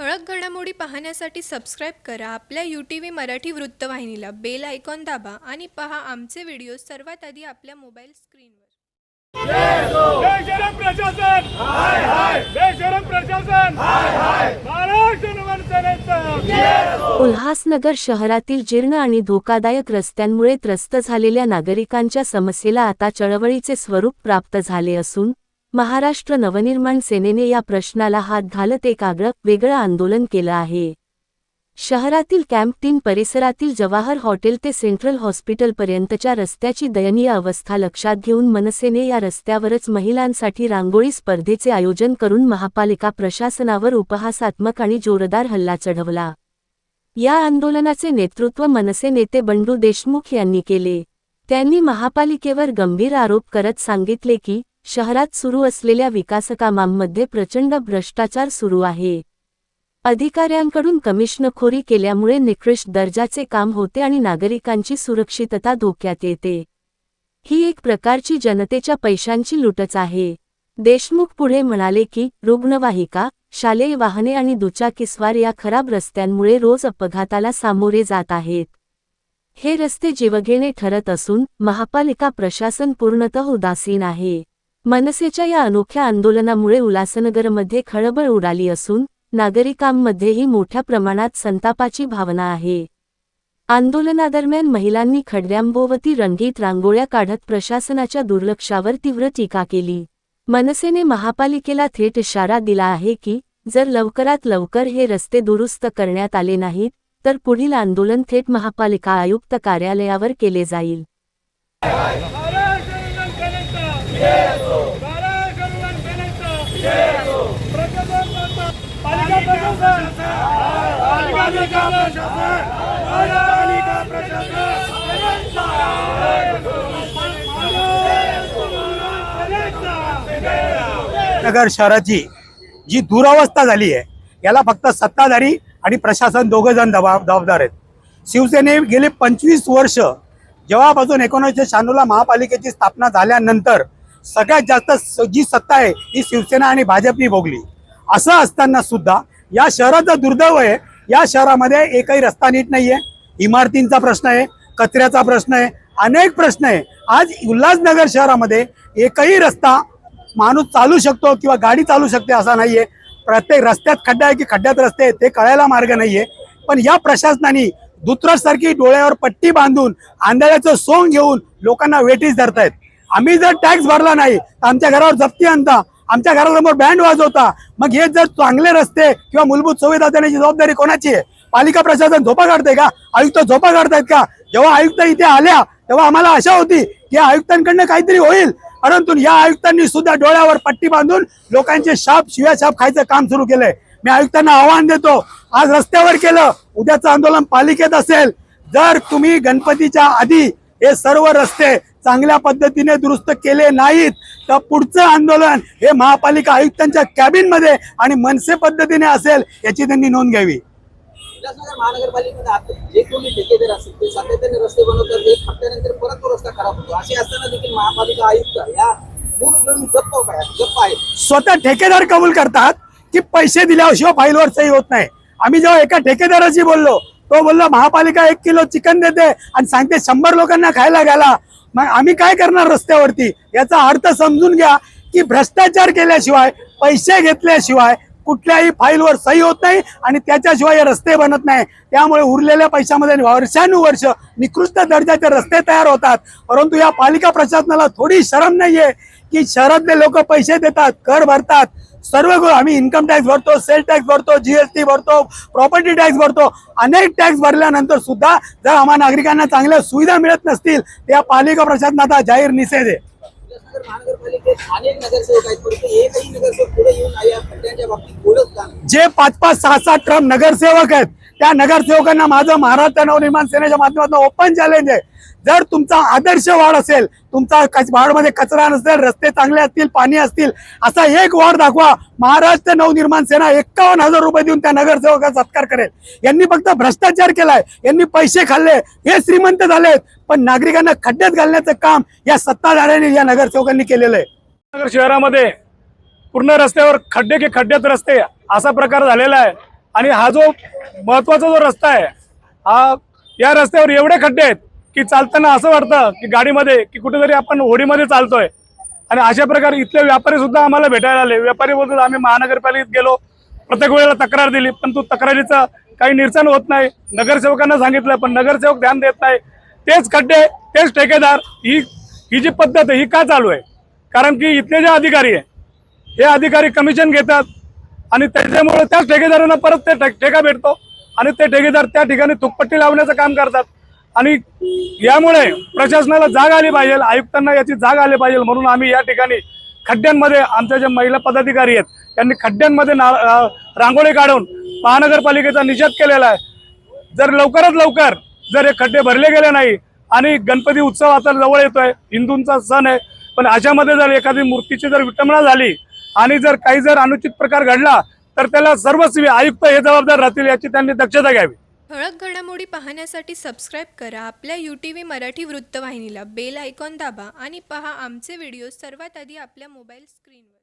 ठळक घडामोडी पाहण्यासाठी सबस्क्राईब करा. आपल्या यू टी व्ही मराठी वृत्तवाहिनीला बेल आयकॉन दाबा आणि पहा आमचे व्हिडिओ सर्वात आधी आपल्या मोबाईल स्क्रीनवर बेशरम प्रशासन! हाय हाय! बेशरम प्रशासन! हाय हाय! महाराष्ट्र नवसेनेचं उल्हासनगर शहरातील जीर्ण आणि धोकादायक रस्त्यांमुळे त्रस्त झालेल्या नागरिकांच्या समस्येला आता चळवळीचे स्वरूप प्राप्त झाले असून महाराष्ट्र नवनिर्माण सेनेने या प्रश्नाला हात घालत एक वेगळं आंदोलन केलं आहे. शहरातील कॅम्प तीन परिसरातील जवाहर हॉटेल ते सेंट्रल हॉस्पिटलपर्यंतच्या रस्त्याची दयनीय अवस्था लक्षात घेऊन मनसेने या रस्त्यावरच महिलांसाठी रांगोळी स्पर्धेचे आयोजन करून महापालिका प्रशासनावर उपहासात्मक आणि जोरदार हल्ला चढवला. या आंदोलनाचे नेतृत्व मनसे नेते बंडू देशमुख यांनी केले. त्यांनी महापालिकेवर गंभीर आरोप करत सांगितले की शहरात सुरू असलेल्या विकासकामांमध्ये प्रचंड भ्रष्टाचार सुरू आहे. अधिकाऱ्यांकडून कमिशनखोरी केल्यामुळे निकृष्ट दर्जाचे काम होते आणि नागरिकांची सुरक्षितता धोक्यात येते. ही एक प्रकारची जनतेच्या पैशांची लुटच आहे. देशमुख पुढे म्हणाले की रुग्णवाहिका शालेय वाहने आणि दुचाकीस्वार या खराब रस्त्यांमुळे रोज अपघाताला सामोरे जात आहेत. हे रस्ते जीवघेणे ठरत असून महापालिका प्रशासन पूर्णतः उदासीन आहे. मनसेच्या या अनोख्या आंदोलनामुळे उल्हासनगरमध्ये खळबळ उडाली असून नागरिकांमध्येही मोठ्या प्रमाणात संतापाची भावना आहे. आंदोलनादरम्यान महिलांनी खडऱ्यांभोवती रंगीत रांगोळ्या काढत प्रशासनाच्या दुर्लक्षावर तीव्र टीका केली. मनसेने महापालिकेला थेट इशारा दिला आहे की जर लवकरात लवकर हे रस्ते दुरुस्त करण्यात आले नाहीत तर पुढील आंदोलन थेट महापालिका आयुक्त कार्यालयावर केले जाईल महाराष्ट्र नवसेनेचं महाराष्ट्र नवसेनेचं प्रशासन पालिका प्रशासन पालिका प्रशासन पालिका प्रशासन नगर शहराची जी दुरावस्था झाली आहे याला फक्त सत्ताधारी आणि प्रशासन दोघं जण जबाबदार आहेत. शिवसेने गेले पंचवीस वर्ष जेव्हापासून एकोणीसशे शहाण्णवला महापालिकेची स्थापना झाल्यानंतर सगळ्यात जास्त जी सत्ता आहे ही शिवसेना आणि भाजपनी भोगली. असं असताना सुद्धा या शहराचं दुर्दैव आहे या शहरामध्ये एकही रस्ता नीट नाहीये. इमारतींचा प्रश्न आहे कचऱ्याचा प्रश्न आहे अनेक प्रश्न आहे. आज उल्हासनगर शहरामध्ये एकही रस्ता माणूस चालू शकतो किंवा गाडी चालू शकते असा नाहीये. प्रत्येक रस्त्यात खड्डा आहे की खड्ड्यात रस्ते आहे ते कळायला मार्ग नाहीये. पण या प्रशासनाने दुत्रसारखी डोळ्यावर पट्टी बांधून आंधळ्याचं सोंग घेऊन लोकांना वेटीस धरतायत. आम्ही जर टॅक्स भरला नाही तर आमच्या घरावर जप्ती आणता. आमच्या घरासमोर बँड वाजवता. मग हे जर चांगले रस्ते किंवा मूलभूत सुविधा देण्याची जबाबदारी कोणाची आहे? पालिका प्रशासन झोपा काढते का? आयुक्त झोपा काढतायत का? जेव्हा आयुक्त इथे आल्या तेव्हा आम्हाला आशा होती की आयुक्तांकडनं काहीतरी होईल. परंतु या आयुक्तांनी सुद्धा डोळ्यावर पट्टी बांधून लोकांचे शाप शिव्या शाप खायचं काम सुरू केलंय. मी आयुक्तांना आव्हान देतो आज रस्त्यावर केलं उद्याचं आंदोलन पालिकेत असेल. जर तुम्ही गणपतीच्या आधी हे सर्व रस्ते चांगल्या पद्धतीने दुरुस्त केले नाहीत तर पुढचं आंदोलन हे महापालिका आयुक्तांच्या कॅबिनमध्ये आणि मनसे पद्धतीने असेल याची त्यांनी नोंद घ्यावी. उल्हासनगर महानगरपालिकेमध्ये आता जे कोणी ठेकेदार असतील ते सातत्याने रस्ते बनवतात एक हप्त्यानंतर परत तो रस्ता खराब होतो. असे असताना देखील महापालिका आयुक्त या मूळ घेऊन गप्प काय गप्प आहेत. स्वतः ठेकेदार कबूल करतात की पैसे दिल्याशिवाय फाईलवर सही होत नाही. आम्ही जेव्हा एका ठेकेदाराशी बोललो तो बोललो महापालिका एक किलो चिकन देते आणि सांगते शंभर लोकांना खायला घाला. मग आम्ही काय करणार रस्त्यावरती? याचा अर्थ समजून घ्या की भ्रष्टाचार केल्याशिवाय पैसे घेतल्याशिवाय कुठल्याही फाईलवर सही होत नाही आणि त्याच्याशिवाय हे रस्ते बनत नाही. त्यामुळे उरलेल्या पैशामध्ये वर्षानुवर्ष निकृष्ट दर्जाचे रस्ते तयार होतात. परंतु या पालिका प्रशासनाला थोडी शरम नाहीये की शहरातले लोक पैसे देतात कर भरतात. सर्व आम्ही इन्कम टॅक्स भरतो सेल टॅक्स भरतो जीएसटी भरतो प्रॉपर्टी टॅक्स भरतो. अनेक टॅक्स भरल्यानंतर सुद्धा जर आम्हा नागरिकांना चांगल्या सुविधा मिळत नसतील त्या पालिका प्रशासनाचा जाहीर निषेध आहे. महानगरपालिकेत अनेक नगरसेवक आहेत परंतु एकही नगरसेवक पुढे येऊन या खड्ड्यांच्या बाबतीत बोलत जे पाच पाच सहा सात ट्रम नगरसेवक आहेत त्या नगरसेवकांना माझं महाराष्ट्र नवनिर्माण सेनेच्या माध्यमातून ओपन चॅलेंज आहे. जर तुमचा आदर्श वाढ असेल तुमचा कच- वार्डमध्ये कचरा नसेल रस्ते चांगले असतील पाणी असतील असा एक वाढ दाखवा. महाराष्ट्र नवनिर्माण सेना एक्कावन्न हजार रुपये देऊन त्या नगरसेवकाचा सत्कार करेल. यांनी फक्त भ्रष्टाचार केलाय यांनी पैसे खाल्ले हे श्रीमंत झालेत. पण नागरिकांना खड्ड्यात घालण्याचं काम या सत्ताधाऱ्यांनी या नगरसेवकांनी केलेलं आहे. नगर शहरामध्ये पूर्ण रस्त्यावर खड्डे की खड्ड्यात रस्ते असा प्रकार झालेला आहे. आणि हा जो महत्त्वाचा जो रस्ता आहे हा या रस्त्यावर एवढे खड्डे आहेत की चालताना असं वाटतं की गाडीमध्ये की कुठेतरी आपण होडीमध्ये चालतोय. आणि अशा प्रकारे इथले व्यापारी सुद्धा आम्हाला भेटायला आले. व्यापारी बोलतात आम्ही महानगरपालिकेत गेलो प्रत्येक वेळेला तक्रार दिली पण तो तक्रारीचं काही निरसन होत नाही. नगरसेवकांना सांगितलं पण नगरसेवक ध्यान देत नाही. तेच खड्डे तेच ठेकेदार ही ही जी पद्धत आहे ही का चालू आहे? कारण की इथले जे अधिकारी आहे हे अधिकारी कमिशन घेतात आणि त्याच्यामुळे त्याच ठेकेदारांना परत ते ठे- ठेका भेटतो. आणि ते ठेकेदार त्या ठिकाणी तुकपट्टी लावण्याचं काम करतात. आणि यामुळे प्रशासनाला जाग आली पाहिजे आयुक्तांना याची जाग आली पाहिजे म्हणून आम्ही या ठिकाणी खड्ड्यांमध्ये आमच्या ज्या महिला पदाधिकारी आहेत त्यांनी खड्ड्यांमध्ये ना रांगोळी काढून महानगरपालिकेचा निषेध केलेला आहे. जर लवकरात लवकर जर हे खड्डे भरले गेले नाही आणि गणपती उत्सव आता जवळ येतोय हिंदूंचा सण आहे पण अशामध्ये जर एखादी मूर्तीची जर विटंबना झाली आणि जर काही जर अनुचित प्रकार घडला तर त्याला सर्वस्वी आयुक्त हे जबाबदार राहतील याची त्यांनी दक्षता घ्यावी. ठळक घडामोडी पाहण्यासाठी सबस्क्राईब करा आपल्या यू टी व्ही मराठी वृत्तवाहिनीला बेल आयकॉन दाबा आणि पहा आमचे व्हिडिओ सर्वात आधी आपल्या मोबाईल स्क्रीनवर